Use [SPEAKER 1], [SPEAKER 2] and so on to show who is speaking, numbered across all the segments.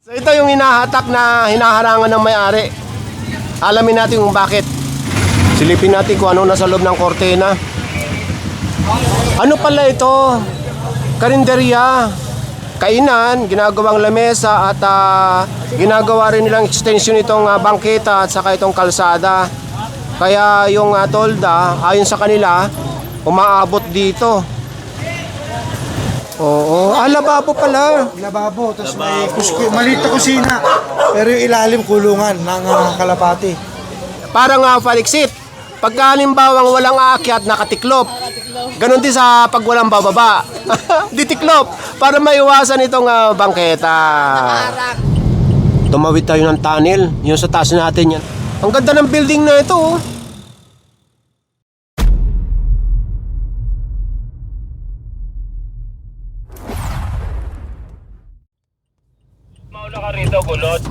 [SPEAKER 1] So ito yung hinahatak na hinaharangan ng may-ari. Alamin natin kung bakit. Silipin natin kung ano nasa loob ng kortena. Ano pala ito? Karinderya. Kainan, ginagawang lamesa at ah, ginagawa rin nilang extension itong ah, bangketa at saka itong kalsada. Kaya yung ah, tolda, ayon sa kanila, umaabot dito. Oo, ah, lababo pala.
[SPEAKER 2] Lababo, tapos may kusko, maliit na kusina. Pero yung ilalim kulungan ng ah, kalapati.
[SPEAKER 1] Parang uh, paliksit. Pagka halimbawa walang aakyat, nakatiklop. Ganon din sa pag walang bababa. Ditiklop. Para maiwasan itong ah, bangketa. Tumawid tayo ng tunnel. Yung sa taas natin yan. Ang ganda ng building na ito. oh.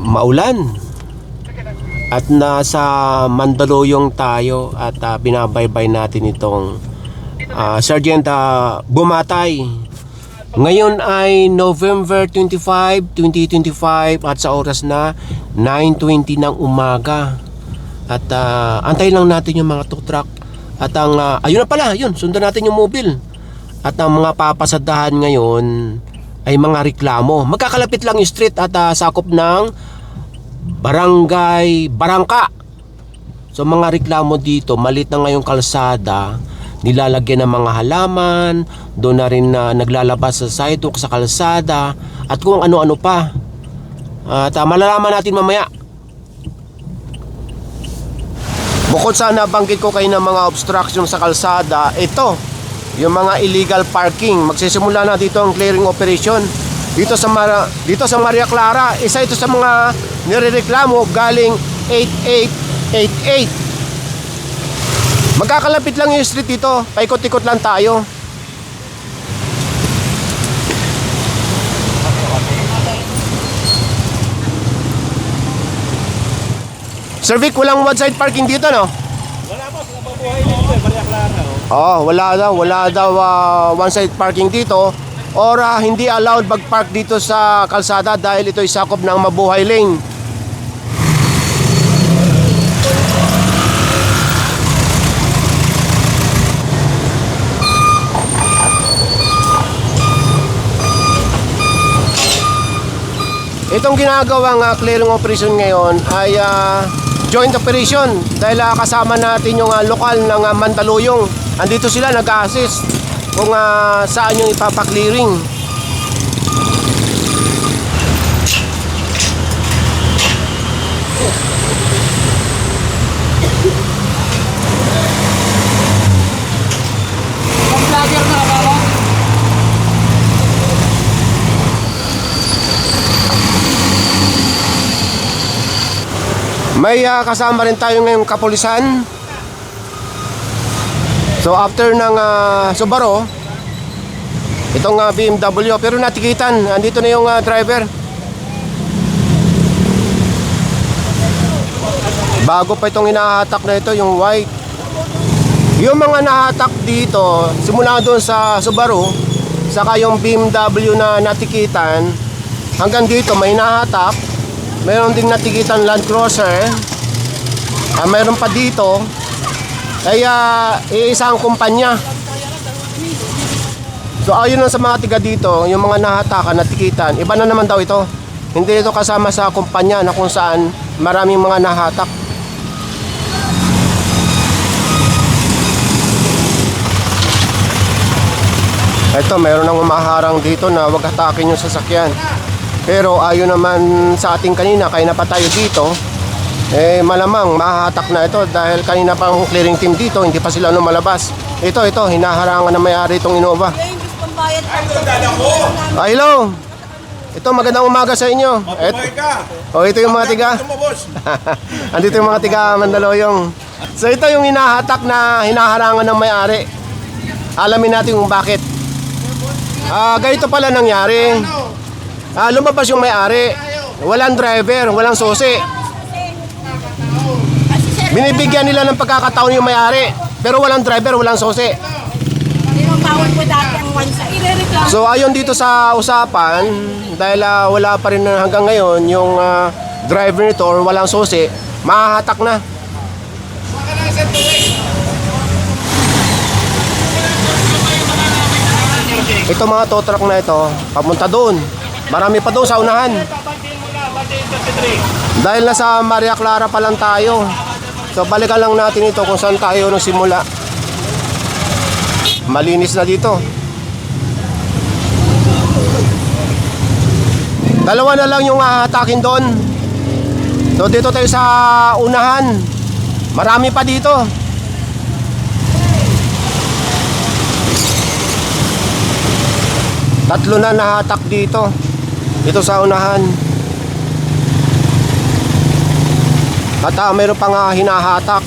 [SPEAKER 1] Maulan. At nasa Mandaluyong tayo at ah, binabaybay natin itong ah, Sergeant ah, Bumatay. Ngayon ay November 25, 2025 at sa oras na 9.20 ng umaga. At ah, antay lang natin yung mga tow truck. At ang, ah, ayun na pala, yun, sundan natin yung mobile. At ang mga papasadahan ngayon ay mga reklamo. Magkakalapit lang yung street at ah, sakop ng Barangay Barangka. So mga reklamo dito, malit na ngayong kalsada, nilalagyan ng mga halaman, doon na rin na naglalabas sa sidewalk sa kalsada, at kung ano-ano pa. At ah, malalaman natin mamaya. Bukod sa nabanggit ko kayo ng mga obstruction sa kalsada, ito, yung mga illegal parking. Magsisimula na dito ang clearing operation. Dito sa Mara, dito sa Maria Clara, isa ito sa mga nirereklamo galing 8888. Magkakalapit lang yung street dito, paikot-ikot lang tayo. Sir Vic, walang one side parking dito, no?
[SPEAKER 3] Wala po, sa nababuhay dito eh, Maria Clara. Oh.
[SPEAKER 1] Oh, wala daw, wala daw one side parking dito or ah, hindi allowed mag-park dito sa kalsada dahil ito ay sakop ng Mabuhay Lane. Itong ginagawang ah, clearing operation ngayon ay ah, joint operation dahil ah, kasama natin yung ah, lokal ng ah, Mandaluyong. Andito sila nag-assist kung ah, saan yung ipapaklearing. May ah, kasama rin tayo ngayong kapulisan. So after ng ah, Subaru, itong ah, BMW, pero natikitan, andito na yung ah, driver. Bago pa itong inahatak na ito, yung white. Yung mga nahatak dito, simula doon sa Subaru, saka yung BMW na natikitan, hanggang dito may nahatak, mayroon ding natikitan Land Cruiser, ah, mayroon pa dito, ay ah, iisang kumpanya. So ayun lang sa mga tiga dito, yung mga nahatakan, natikitan, iba na naman daw ito. Hindi ito kasama sa kumpanya na kung saan maraming mga nahatak. Ito, meron nang umaharang dito na wag hatakin yung sasakyan. Pero ayon naman sa ating kanina, kaya na pa tayo dito, eh malamang mahahatak na ito dahil kanina pang clearing team dito, hindi pa sila lumalabas. Ito, ito, hinaharangan na may-ari itong Innova.
[SPEAKER 4] Bayad
[SPEAKER 1] Ah, hello! Ito, magandang umaga sa inyo. Et, oh, ito yung mga tiga. Andito yung mga tiga Mandaloyong. So ito yung hinahatak na hinaharangan ng may-ari. Alamin natin kung bakit. Ah, ganito pala nangyari. Ah, lumabas yung may-ari. Walang driver, walang susi. Binibigyan nila ng pagkakataon yung may-ari. Pero walang driver, walang susi.
[SPEAKER 4] tawad ko dati ang one side. Irereklamo.
[SPEAKER 1] So ayon dito sa usapan, dahil ah, wala pa rin hanggang ngayon yung ah, driver nito or walang susi, mahahatak na. Ito mga tow truck na ito, papunta doon. Marami pa doon sa unahan.
[SPEAKER 3] Papantiin mo na, pantiin 23.
[SPEAKER 1] Dahil nasa Maria Clara pa lang tayo. So balikan lang natin ito kung saan tayo nung simula. Malinis na dito. Dalawa na lang yung ahatakin doon. So dito tayo sa unahan. Marami pa dito. Tatlo na nahatak dito. Dito sa unahan. At ah, mayroon pa nga hinahatak.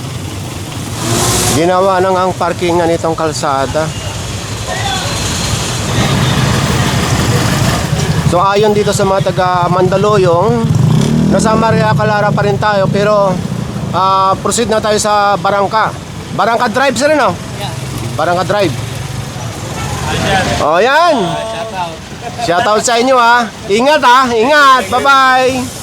[SPEAKER 1] Ginawa nang ang parkingan nitong kalsada. So ayon dito sa mga taga Mandaluyong, nasa Maria Clara pa rin tayo pero ah, proceed na tayo sa Barangka. Barangka Drive sir no? Barangka Drive. Oh yan. Shoutout sa inyo ha. Ingat ha. Ingat. Bye-bye.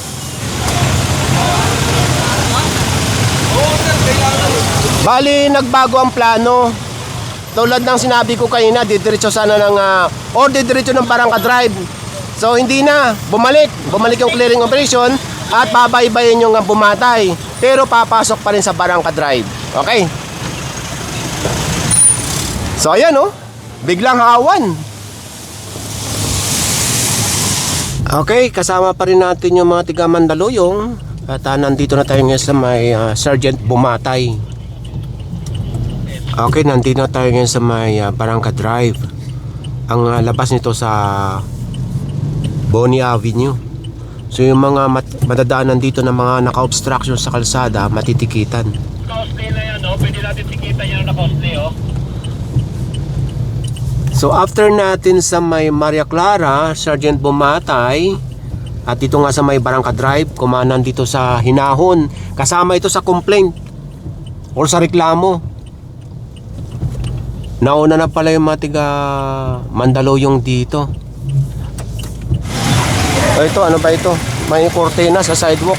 [SPEAKER 1] Bali, nagbago ang plano. Tulad ng sinabi ko kanina, didiretso sana ng uh, or didiretso ng Barangka Drive. So hindi na, bumalik. Bumalik yung clearing operation at babaybayin yung uh, bumatay. Pero papasok pa rin sa Barangka Drive. Okay? So ayan oh, biglang hawan. Okay, kasama pa rin natin yung mga tiga Mandaluyong at ah, nandito na tayo ngayon sa may ah, Sergeant Bumatay. Okay, nandito na tayo ngayon sa may ah, Barangka Drive. Ang ah, labas nito sa Bonnie Avenue. So yung mga mat- madadaanan dito ng mga naka-obstruction sa kalsada, matitikitan.
[SPEAKER 3] Costly na yan, oh. Pwede natin tikitan yan na costly, oh.
[SPEAKER 1] So after natin sa may Maria Clara, Sergeant Bumatay, at dito nga sa may Barangka Drive, kumanan dito sa Hinahon. Kasama ito sa complaint or sa reklamo. Nauna na pala yung mga tiga Mandaluyong dito. O ito, ano ba ito? May kortena sa sidewalk.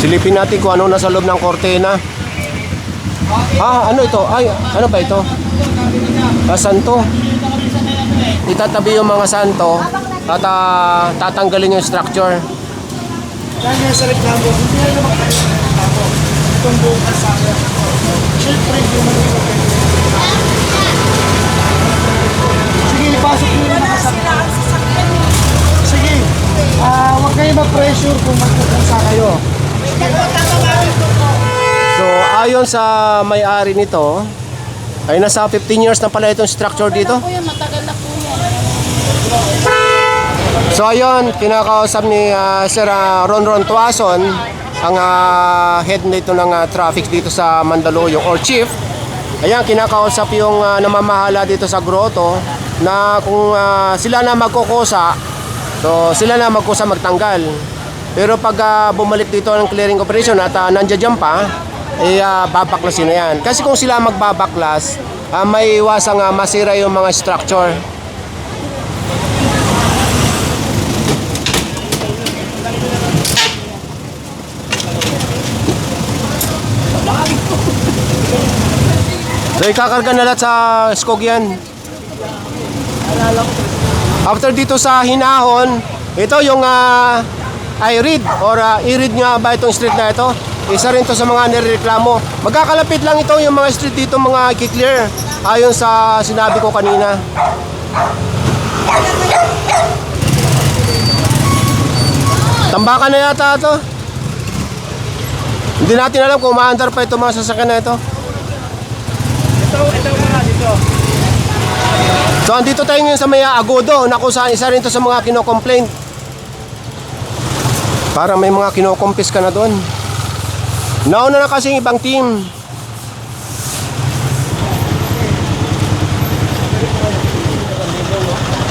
[SPEAKER 1] Silipin natin kung ano nasa loob ng kortena. Ah, ano ito? Ay, ano ba ito? Ah, santo. Itatabi yung mga santo at ah, tatanggalin yung structure.
[SPEAKER 2] Dahil sa reklamo, hindi na naman. Itong buong kalsada. Siyempre, hindi mo naman kayo. Sige, ipasok nyo na nakasakyan. Sige, ah, huwag kayo ma-pressure kung magpupunsa kayo.
[SPEAKER 1] So, ayon sa may-ari nito, ay nasa 15 years na pala itong structure dito.
[SPEAKER 4] Po yan, matagal na po yan.
[SPEAKER 1] So ayun, kinakausap ni ah, Sir ah, Ron Ron Tuason, ang ah, head nito ng ah, traffic dito sa Mandaluyong or chief. Ayan, kinakausap yung ah, namamahala dito sa grotto na kung ah, sila na magkukusa, so sila na magkusa magtanggal. Pero pag ah, bumalik dito ng clearing operation at uh, nandiyan pa, eh uh, babaklasin na yan. Kasi kung sila magbabaklas, ah, may iwasang ah, masira yung mga structure. So ikakarga na lahat sa skog yan. After dito sa Hinahon, ito yung uh, I-read or uh, i-read nga ba itong street na ito. Isa rin to sa mga nireklamo. Magkakalapit lang ito yung mga street dito mga i-clear ayon sa sinabi ko kanina. Tambakan na yata ito. Hindi natin alam kung maandar pa ito mga sasakyan na ito.
[SPEAKER 3] Ito, ito mga dito.
[SPEAKER 1] So andito tayo ngayon sa may Agodo na kung saan isa rin to sa mga kino-complain. Para may mga kinokompis ka na doon. Nauna na kasi ibang team.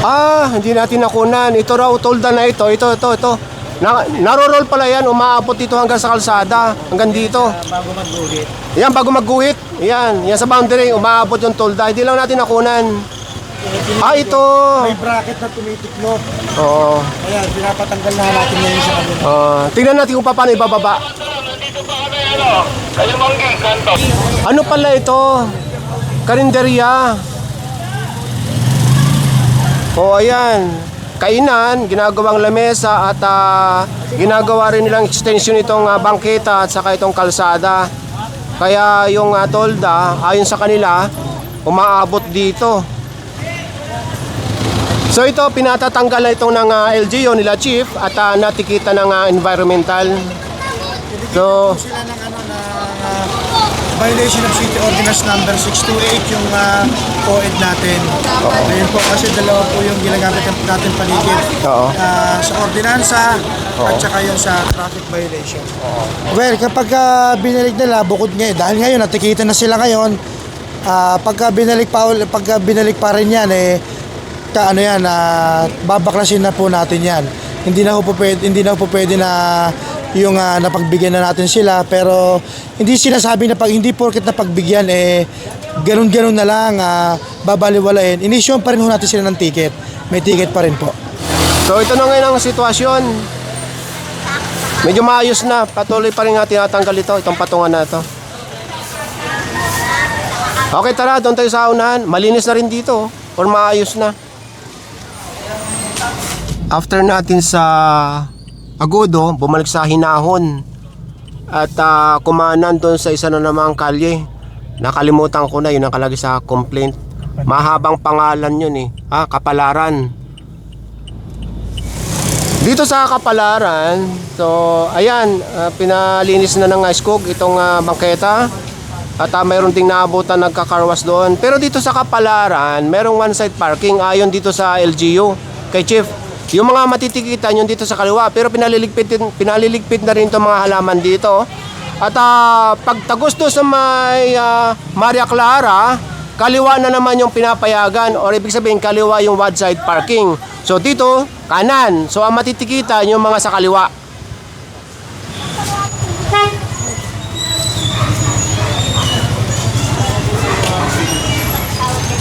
[SPEAKER 1] Ah, hindi natin nakunan. Ito raw, tolda na ito. Ito, ito, ito. Na, naroroll pala yan, umaabot dito hanggang sa kalsada, hanggang dito.
[SPEAKER 2] Bago mag-ulit.
[SPEAKER 1] Yan, bago magguhit. Yan, yan sa boundary, umaabot yung tolda. Hindi lang natin nakunan. Ah, ito.
[SPEAKER 2] May bracket na tumitiklop.
[SPEAKER 1] Oo.
[SPEAKER 2] Kaya pinapatanggal na natin ngayon sa kanila.
[SPEAKER 1] Ah, tingnan natin kung paano ibababa.
[SPEAKER 3] Ano.
[SPEAKER 1] Ano pala ito? Karinderya. O ayan, kainan, ginagawang lamesa at ah, ginagawa rin nilang extension itong ah, bangketa at saka itong kalsada. Kaya yung ah, tolda, ayon sa kanila, umaabot dito. So ito, pinatatanggal na itong ng ah, LGU nila chief at ah, natikita ng ah, environmental. So,
[SPEAKER 2] Sila ng ano na uh, violation of City Ordinance number 628 yung uh, COED natin. Ayun po kasi dalawa po yung ginagamit natin paligid.
[SPEAKER 1] Oo.
[SPEAKER 2] Ah, sa ordinansa at saka yung sa traffic violation. Well, kapag uh, binalik nila, bukod ngayon, dahil ngayon natikita na sila ngayon, ah, pagka binalik pa ul- pagka binalik pa rin yan eh ka ano yan, ah, babaklasin na po natin yan. Hindi na po pwede, hindi na po pwede na yung ah, napagbigyan na natin sila pero hindi sinasabi na pag hindi porket napagbigyan eh ganun-ganun na lang ah, babaliwalain. Inisyon pa rin ho natin sila ng ticket. May ticket pa rin po.
[SPEAKER 1] So ito na ngayon ang sitwasyon. Medyo maayos na. Patuloy pa rin nga tinatanggal ito. Itong patungan na ito. Okay tara, doon tayo sa unahan. Malinis na rin dito. oh. Or maayos na. After natin sa Agudo, bumalik sa Hinahon. At ah, kumanan doon sa isa na namang kalye. Nakalimutan ko na yun ang kalagi sa complaint. Mahabang pangalan yun eh. Ah, Kapalaran. Dito sa Kapalaran, so ayan, ah, pinalinis na ng Ice itong ah, bangketa. At ah, mayroon ding naabutan nagkakarwas doon. Pero dito sa Kapalaran, merong one side parking ayon dito sa LGU kay Chief. Yung mga matitikitan yung dito sa kaliwa, pero pinaliligpit, pinaliligpit na rin itong mga halaman dito. At ah, pag tagos doon sa may ah, Maria Clara, kaliwa na naman yung pinapayagan or ibig sabihin kaliwa yung one side parking. So dito, kanan. So ang matitikitan yung mga sa kaliwa.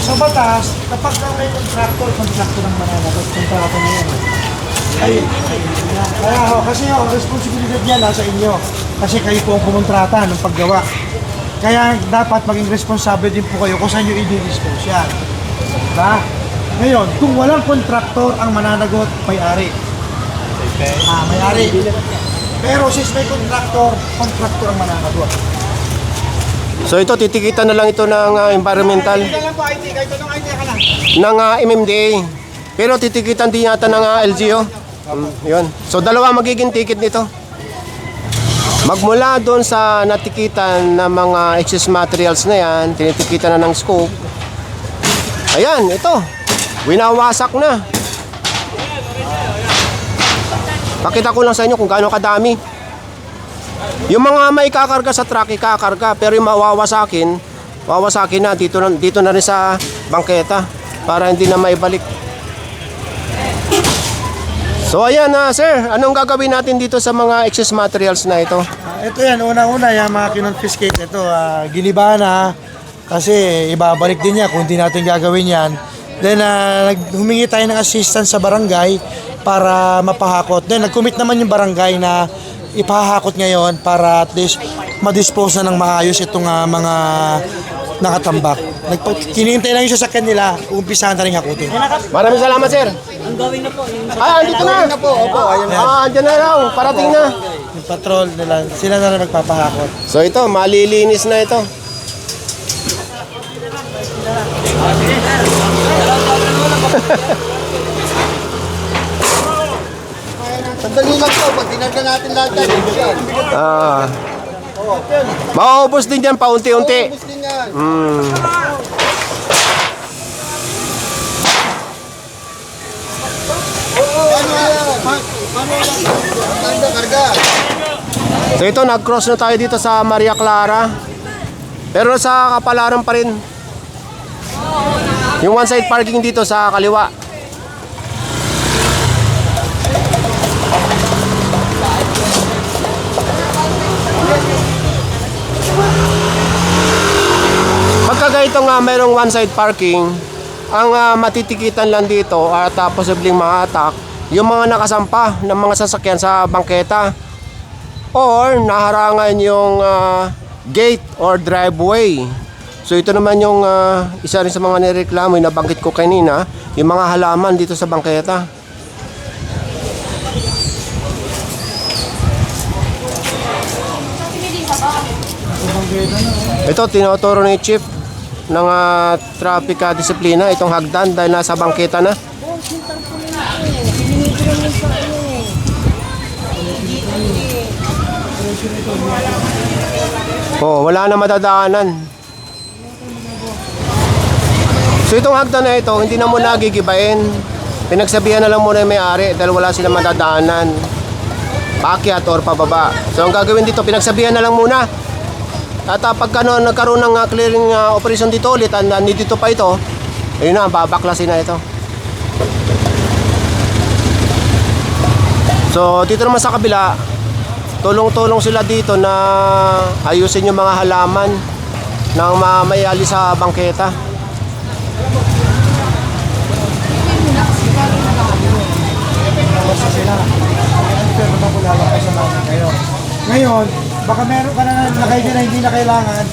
[SPEAKER 2] Sa batas, kapag ka may contractor, contractor ng mananagot, kontrata niya yan. Ay. Kaya ho, kasi ho, ang responsibilidad niya nasa inyo. Kasi kayo po ang kumontrata ng paggawa. Kaya dapat maging responsable din po kayo kung saan nyo i-dispose yan. Diba? Ngayon, kung walang kontraktor ang mananagot, may-ari. Ah, may-ari. Pero since may kontraktor, kontraktor ang mananagot.
[SPEAKER 1] So ito, titikitan na lang ito ng ah, environmental ng ah, MMDA. Pero titikitan din yata ng ah, LGU. Mm, yun. So dalawa magiging ticket nito. Magmula doon sa natikitan ng mga excess materials na yan, tinitikitan na ng scope. Ayan, ito. Winawasak na. Pakita ko lang sa inyo kung gaano kadami. Yung mga may kakarga sa truck, ikakarga. Pero yung mawawasakin, wawasakin na dito, na dito na rin sa bangketa para hindi na maibalik. So ayan na sir, anong gagawin natin dito sa mga excess materials na ito?
[SPEAKER 2] Ah, ito yan, unang-una yung mga kinonfiscate ito, ah, giniba na kasi ibabalik din niya kung hindi natin gagawin yan. Then ah, nag- humingi tayo ng assistance sa barangay para mapahakot. Then nag-commit naman yung barangay na ipahakot ngayon para at least ma-dispose na ng maayos itong ah, mga nakatambak. Nagpa- kinihintay lang yung sasakyan nila, umpisahan na rin hakutin.
[SPEAKER 1] Maraming salamat sir. Ang gawin na po. Ay, andito na. na po. Opo, ayun. Ah, andyan na raw. Parating na.
[SPEAKER 2] Yung patrol nila, sila na rin magpapahakot.
[SPEAKER 1] So ito, malilinis na ito.
[SPEAKER 2] Tinagda natin lahat yan,
[SPEAKER 1] Ah. Mauubos din dyan paunti-unti.
[SPEAKER 2] din yan.
[SPEAKER 1] Mm. So ito, nag-cross na tayo dito sa Maria Clara. Pero sa kapalaran pa rin. Yung one side parking dito sa kaliwa. Itong ah, mayroong one side parking, ang ah, matitikitan lang dito at uh, posibleng ma-attack yung mga nakasampa ng mga sasakyan sa bangketa or naharangan yung ah, gate or driveway. So ito naman yung ah, isa rin sa mga nireklamo yung nabanggit ko kanina, yung mga halaman dito sa bangketa. Ito, tinuturo ni Chief ng ah, traffic ah, disiplina itong hagdan dahil nasa bangketa na. Oh, wala na madadaanan. So itong hagdan na ito, hindi na muna gigibain. Pinagsabihan na lang muna yung may-ari dahil wala sila madadaanan. Paakyat or pababa. So ang gagawin dito, pinagsabihan na lang muna. At uh, pagka no, nagkaroon ng ah, clearing ah, operation dito ulit, at uh, dito pa ito, ayun na, babaklasin na ito. So dito naman sa kabila, tulong-tulong sila dito na ayusin yung mga halaman ng mamayali sa bangketa.
[SPEAKER 2] Ngayon. Baka meron ka na nakay na hindi na kailangan.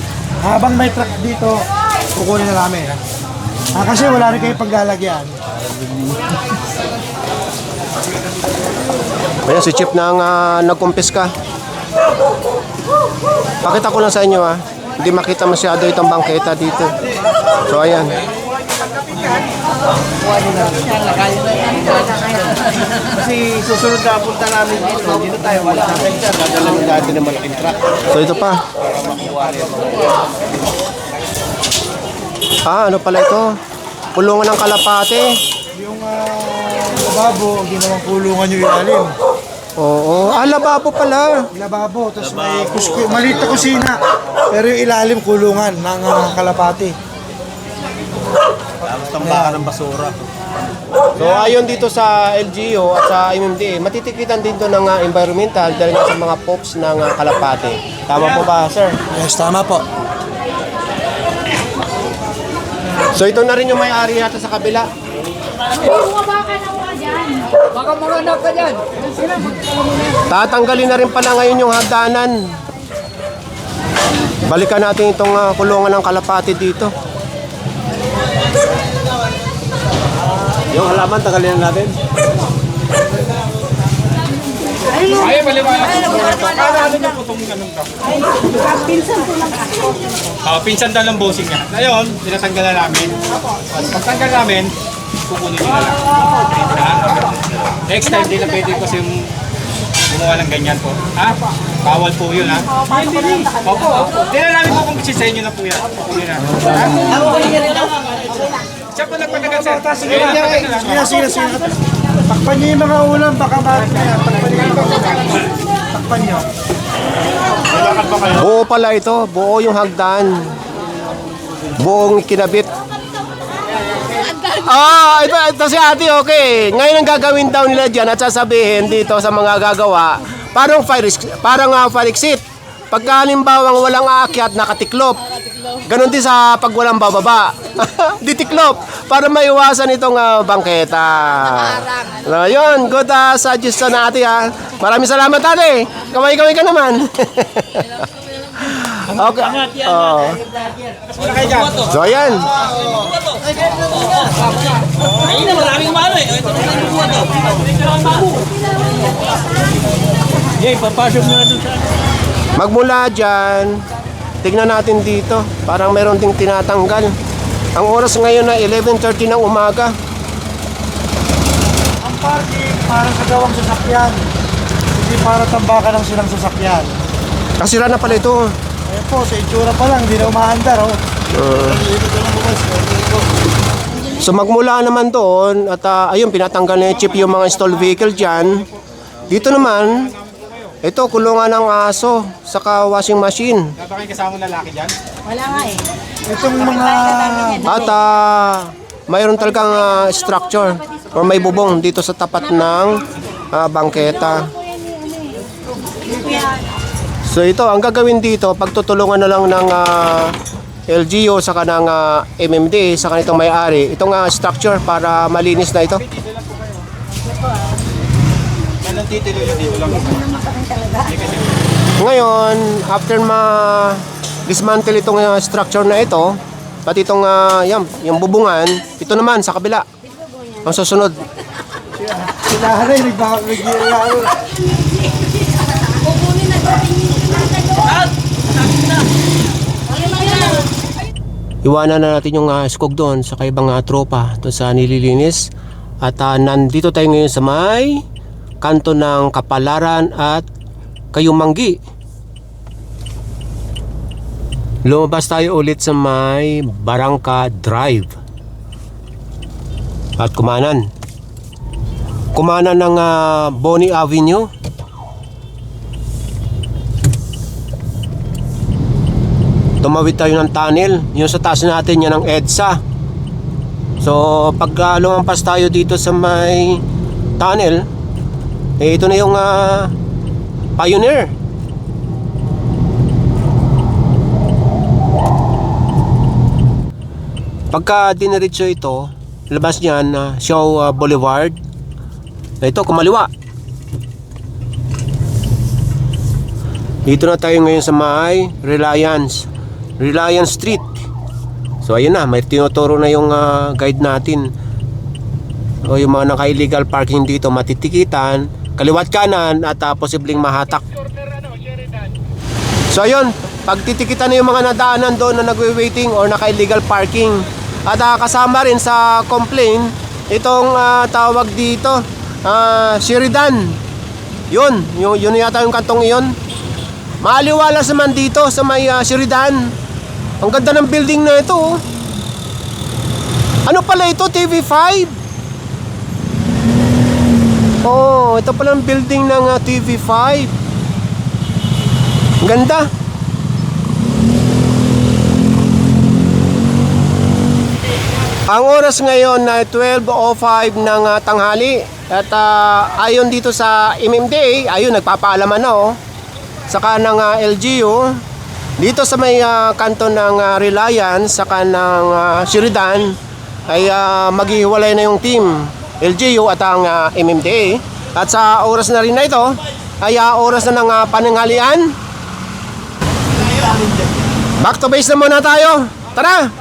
[SPEAKER 2] Habang may truck dito, kukunin na namin. Ah, kasi wala rin kayo paglalagyan.
[SPEAKER 1] Ayan, si Chip na nga nagkumpiska. Pakita ko lang sa inyo ah. Hindi makita masyado itong bangketa dito. So ayan.
[SPEAKER 5] Kasi susunod na punta namin dito, dito tayo wala natin siya, dadalhin natin ng malaking truck.
[SPEAKER 1] So ito pa. Ah, ano pala ito? Pulungan ng kalapate.
[SPEAKER 2] Yung uh, lababo, ginawang kulungan yung ilalim.
[SPEAKER 1] Oo. Ah, lababo pala.
[SPEAKER 2] Lababo, tapos may kusko, maliit na kusina. Pero yung ilalim kulungan ng ah, kalapati.
[SPEAKER 5] Tapos tambakan ng basura.
[SPEAKER 1] So ayon dito sa LGU at sa MMDA, matitikitan din to ng ah, environmental dahil nga sa mga pops ng ah, kalapate. Tama po ba, sir?
[SPEAKER 2] Yes, tama po.
[SPEAKER 1] So ito na rin yung may-ari yata sa kabila.
[SPEAKER 4] Baka mga anak ka dyan.
[SPEAKER 1] Tatanggalin na rin pala ngayon yung hagdanan. Balikan natin itong ah, kulungan ng kalapati dito.
[SPEAKER 5] Yung halaman, tagalin natin.
[SPEAKER 6] Ah, pinsan daw ng bossing niya. Ngayon, tinatanggal na namin. Pagtanggal namin, kukunin nyo na lang. Next time, di na pwede kasi yung gumawa ng ganyan po. Ha? Bawal po yun, ha? Opo, opo. Di na namin po kung sa inyo na po yan. Kukunin na. Ha? Siya po nagpatagal sir.
[SPEAKER 2] Sige na, sige na, sige na, sige na. Takpan niyo yung mga ulam, baka bakit na yan. Takpan niyo. Takpan niyo.
[SPEAKER 1] Buo pala ito. Buo yung hagdan. Buong kinabit. Ah, ito, ito si ate, okay. Ngayon ang gagawin daw nila dyan at sasabihin dito sa mga gagawa, parang fire, parang uh, fire exit. Pagka halimbawa walang aakyat, nakatiklop. Ganon din sa pag walang bababa. Ditiklop para maiwasan itong ah, bangketa. So, yun, good uh, suggestion na ate ha. Maraming salamat ate. Kamay-kamay ka naman. okay. Oh. So, ayan. Magmula dyan, tignan natin dito. Parang meron ding tinatanggal. Ang oras ngayon na 11.30 ng umaga.
[SPEAKER 2] Ang parking para sa gawang sasakyan. Hindi para tambakan ng silang sasakyan.
[SPEAKER 1] Kasira na pala ito.
[SPEAKER 2] Ayan po, sa itsura pa lang, hindi na umaandar. Oh.
[SPEAKER 1] So magmula naman doon at ah, ayun pinatanggal na yung chip yung mga installed vehicle dyan. Dito naman, ito kulungan ng aso saka washing machine.
[SPEAKER 6] Baka yung kasama lalaki dyan.
[SPEAKER 4] Wala nga eh.
[SPEAKER 2] Itong mga
[SPEAKER 1] At ah, mayroon talagang ah, structure or may bubong dito sa tapat ng ah, bangketa. So ito, ang gagawin dito, pagtutulungan na lang ng ah, LGU sa kanang ah, MMD sa kanitong may-ari itong ah, structure para malinis na ito.
[SPEAKER 6] Ang titulo yun dito lang.
[SPEAKER 1] Ngayon, after ma dismantle itong ah, structure na ito, pati itong ah, yan, yung bubungan, ito naman sa kabila. Ang susunod.
[SPEAKER 2] Sila na yung nagbabago.
[SPEAKER 4] Kukunin na
[SPEAKER 1] Iwanan na natin yung uh, skog doon sa kaibang ah, tropa doon sa nililinis. At ah, nandito tayo ngayon sa may kanto ng Kapalaran at Kayumanggi. Lumabas tayo ulit sa may Barangka Drive. At kumanan. Kumanan ng ah, Bonnie Avenue. tumawid tayo ng tunnel yung sa taas natin yan ang EDSA so pag uh, lumampas tayo dito sa may tunnel eh ito na yung ah, Pioneer pagka diniretso ito labas niyan na Shaw ah, Boulevard ito kumaliwa dito na tayo ngayon sa may Reliance Reliance Street. So ayun na, may tinuturo na yung ah, guide natin. O yung mga naka-illegal parking dito matitikitan, kaliwat kanan at ah, posibleng mahatak. So ayun, pag titikitan na yung mga nadaanan doon na nagwe-waiting or naka-illegal parking. At ah, kasama rin sa complaint itong ah, tawag dito, ah, Sheridan. Yun, yun, yun yata yung kantong iyon. Maaliwalas naman dito sa may ah, Sheridan. Ang ganda ng building na ito. oh. Ano pala ito? TV5? Oh, ito pala ang building ng ah, TV5. Ang ganda. Ang oras ngayon ay 12.05 ng ah, tanghali. At ah, ayon dito sa MMDA, ayun nagpapaalaman na oh. Saka ng ah, LGU, dito sa may ah, kanto ng ah, Reliance, saka ng uh, Sheridan, ay ah, maghihiwalay na yung team LGU at ang ah, MMDA. At sa oras na rin na ito, ay ah, oras na ng ah, pananghalian. Back to base na muna tayo. Tara!